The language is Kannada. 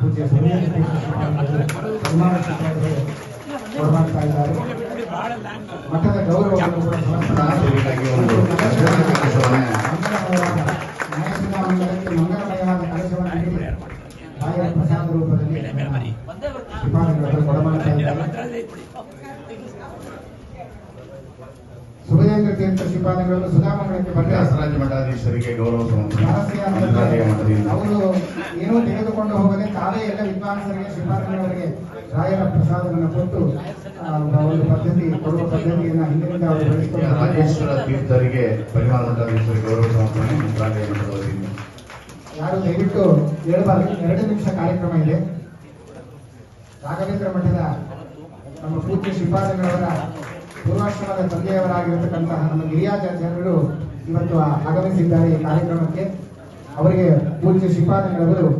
ಪೂಜ್ಯ ಕೊಡಮಾಡ್ತಾ ಇದ್ದಾರೆ ಮಠದ ಗೌರವವನ್ನು ಮಂಗಳಮಯವಾದ ಕಲಶವನ್ನು ನೀಡಿ ರಾಯರ ಪ್ರಸಾದ ರೂಪದಲ್ಲಿ ಕೊಡಮಾಡ್ತಾ ಇದ್ದಾರೆ ಸುಧಾಮಂಗಳಕ್ಕೆ ಬರ್ತಾರೆ ಮಠಾಧೀಶರಿಗೆ ಗೌರವ ಅವರು ತೆಗೆದುಕೊಂಡು ಹೋಗದೆ ತಾವೇ ಎಲ್ಲ ವಿದ್ವಾಂಸರಿಗೆ ಶ್ರೀಪಾದಂಗಳವರಿಗೆ ರಾಯರ ಪ್ರಸಾದವನ್ನು ಕೊಟ್ಟು ಒಂದು ಪದ್ಧತಿ ಕೊಡುವ ಪದ್ಧತಿಯನ್ನ ಹಿಂದಿನಿಂದ ಅವರು ಬೆಳೆಸಿಕೊಂಡು. ರಾಜೇಶ್ವರ ತೀರ್ಥರಿಗೆ ಪರಿಮಾಣ ಗೌರವ ಸಮರ್ಪಣೆ ಯಾರು ದಯವಿಟ್ಟು ಹೇಳಬಾರ್ದು ಎರಡು ನಿಮಿಷ ಕಾರ್ಯಕ್ರಮ ಇದೆ. ರಾಘವೇಂದ್ರ ಮಠದ ನಮ್ಮ ಪೂಜ್ಯ ಶ್ರೀಪಾದಗಳವರ ಪೂರ್ವಾಶ್ರಮದ ತಂದೆಯವರಾಗಿರತಕ್ಕಂತಹ ನಮ್ಮ ಗಿರಿಯಾಚಾರ್ಯರು ಇವತ್ತು ಆಗಮಿಸಿದ್ದಾರೆ ಈ ಕಾರ್ಯಕ್ರಮಕ್ಕೆ. ಅವರಿಗೆ ಪೂಜ್ಯ ಶ್ರೀಪಾದಗಳವರು